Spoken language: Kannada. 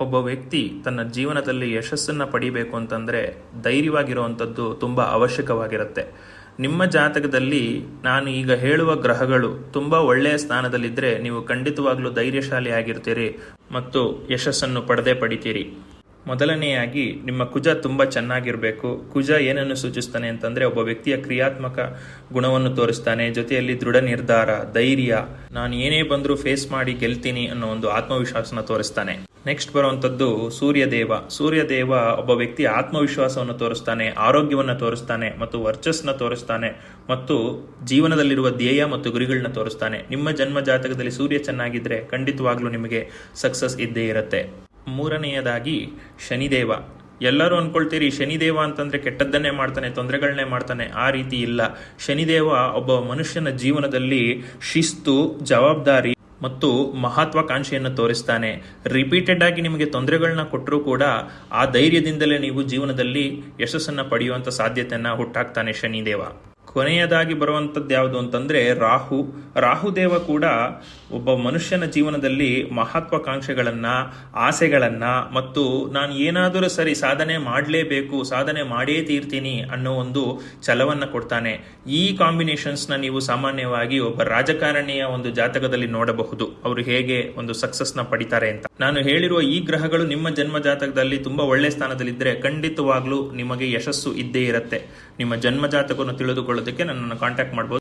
ಒಬ್ಬ ವ್ಯಕ್ತಿ ತನ್ನ ಜೀವನದಲ್ಲಿ ಯಶಸ್ಸನ್ನು ಪಡಿಬೇಕು ಅಂತಂದರೆ ಧೈರ್ಯವಾಗಿರುವಂಥದ್ದು ತುಂಬ ಅವಶ್ಯಕವಾಗಿರುತ್ತೆ. ನಿಮ್ಮ ಜಾತಕದಲ್ಲಿ ನಾನು ಈಗ ಹೇಳುವ ಗ್ರಹಗಳು ತುಂಬ ಒಳ್ಳೆಯ ಸ್ಥಾನದಲ್ಲಿದ್ದರೆ ನೀವು ಖಂಡಿತವಾಗ್ಲೂ ಧೈರ್ಯಶಾಲಿ ಆಗಿರ್ತೀರಿ ಮತ್ತು ಯಶಸ್ಸನ್ನು ಪಡೆದೇ ಪಡಿತೀರಿ. ಮೊದಲನೆಯಾಗಿ ನಿಮ್ಮ ಕುಜ ತುಂಬ ಚೆನ್ನಾಗಿರಬೇಕು. ಕುಜ ಏನನ್ನು ಸೂಚಿಸ್ತಾನೆ ಅಂತಂದರೆ ಒಬ್ಬ ವ್ಯಕ್ತಿಯ ಕ್ರಿಯಾತ್ಮಕ ಗುಣವನ್ನು ತೋರಿಸ್ತಾನೆ, ಜೊತೆಯಲ್ಲಿ ದೃಢ ನಿರ್ಧಾರ, ಧೈರ್ಯ, ನಾನು ಏನೇ ಬಂದರೂ ಫೇಸ್ ಮಾಡಿ ಗೆಲ್ತೀನಿ ಅನ್ನೋ ಒಂದು ಆತ್ಮವಿಶ್ವಾಸನ ತೋರಿಸ್ತಾನೆ. ನೆಕ್ಸ್ಟ್ ಬರುವಂಥದ್ದು ಸೂರ್ಯದೇವ. ಸೂರ್ಯದೇವ ಒಬ್ಬ ವ್ಯಕ್ತಿ ಆತ್ಮವಿಶ್ವಾಸವನ್ನು ತೋರಿಸ್ತಾನೆ, ಆರೋಗ್ಯವನ್ನು ತೋರಿಸ್ತಾನೆ, ಮತ್ತು ವರ್ಚಸ್ನ ತೋರಿಸ್ತಾನೆ, ಮತ್ತು ಜೀವನದಲ್ಲಿರುವ ಧ್ಯೇಯ ಮತ್ತು ಗುರಿಗಳನ್ನ ತೋರಿಸ್ತಾನೆ. ನಿಮ್ಮ ಜನ್ಮ ಜಾತಕದಲ್ಲಿ ಸೂರ್ಯ ಚೆನ್ನಾಗಿದ್ರೆ ಖಂಡಿತವಾಗ್ಲೂ ನಿಮಗೆ ಸಕ್ಸಸ್ ಇದ್ದೇ ಇರುತ್ತೆ. ಮೂರನೆಯದಾಗಿ ಶನಿದೇವ. ಎಲ್ಲರೂ ಅನ್ಕೊಳ್ತೀರಿ, ಶನಿದೇವ ಅಂತಂದ್ರೆ ಕೆಟ್ಟದ್ದನ್ನೇ ಮಾಡ್ತಾನೆ ತೊಂದರೆಗಳನ್ನೇ ಮಾಡ್ತಾನೆ. ಆ ರೀತಿ ಇಲ್ಲ. ಶನಿದೇವ ಒಬ್ಬ ಮನುಷ್ಯನ ಜೀವನದಲ್ಲಿ ಶಿಸ್ತು, ಜವಾಬ್ದಾರಿ ಮತ್ತು ಮಹತ್ವಾಕಾಂಕ್ಷೆಯನ್ನು ತೋರಿಸ್ತಾನೆ. ರಿಪೀಟೆಡ್ ಆಗಿ ನಿಮಗೆ ತೊಂದರೆಗಳನ್ನ ಕೊಟ್ಟರೂ ಕೂಡ ಆ ಧೈರ್ಯದಿಂದಲೇ ನೀವು ಜೀವನದಲ್ಲಿ ಯಶಸ್ಸನ್ನು ಪಡೆಯುವಂಥ ಸಾಧ್ಯತೆಯನ್ನು ಹುಟ್ಟಾಕ್ತಾನೆ ಶನಿದೇವ. ಕೊನೆಯದಾಗಿ ಬರುವಂಥದ್ದು ಯಾವುದು ಅಂತಂದ್ರೆ ರಾಹು. ರಾಹುದೇವ ಕೂಡ ಒಬ್ಬ ಮನುಷ್ಯನ ಜೀವನದಲ್ಲಿ ಮಹತ್ವಾಕಾಂಕ್ಷೆಗಳನ್ನು, ಆಸೆಗಳನ್ನು ಮತ್ತು ನಾನು ಏನಾದರೂ ಸರಿ ಸಾಧನೆ ಮಾಡಲೇಬೇಕು, ಸಾಧನೆ ಮಾಡೇ ತೀರ್ತೀನಿ ಅನ್ನೋ ಒಂದು ಛಲವನ್ನು ಕೊಡ್ತಾನೆ. ಈ ಕಾಂಬಿನೇಷನ್ಸ್ನ ನೀವು ಸಾಮಾನ್ಯವಾಗಿ ಒಬ್ಬ ರಾಜಕಾರಣಿಯ ಒಂದು ಜಾತಕದಲ್ಲಿ ನೋಡಬಹುದು. ಅವರು ಹೇಗೆ ಒಂದು ಸಕ್ಸಸ್ನ ಪಡಿತಾರೆ ಅಂತ. ನಾನು ಹೇಳಿರುವ ಈ ಗ್ರಹಗಳು ನಿಮ್ಮ ಜನ್ಮ ಜಾತಕದಲ್ಲಿ ತುಂಬಾ ಒಳ್ಳೆ ಸ್ಥಾನದಲ್ಲಿದ್ದರೆ ಖಂಡಿತವಾಗ್ಲೂ ನಿಮಗೆ ಯಶಸ್ಸು ಇದ್ದೇ ಇರುತ್ತೆ. ನಿಮ್ಮ ಜನ್ಮ ಜಾತಕವನ್ನು ತಿಳಿದುಕೊಳ್ಳೋದಕ್ಕೆ ನನ್ನನ್ನು ಕಾಂಟ್ಯಾಕ್ಟ್ ಮಾಡಬಹುದು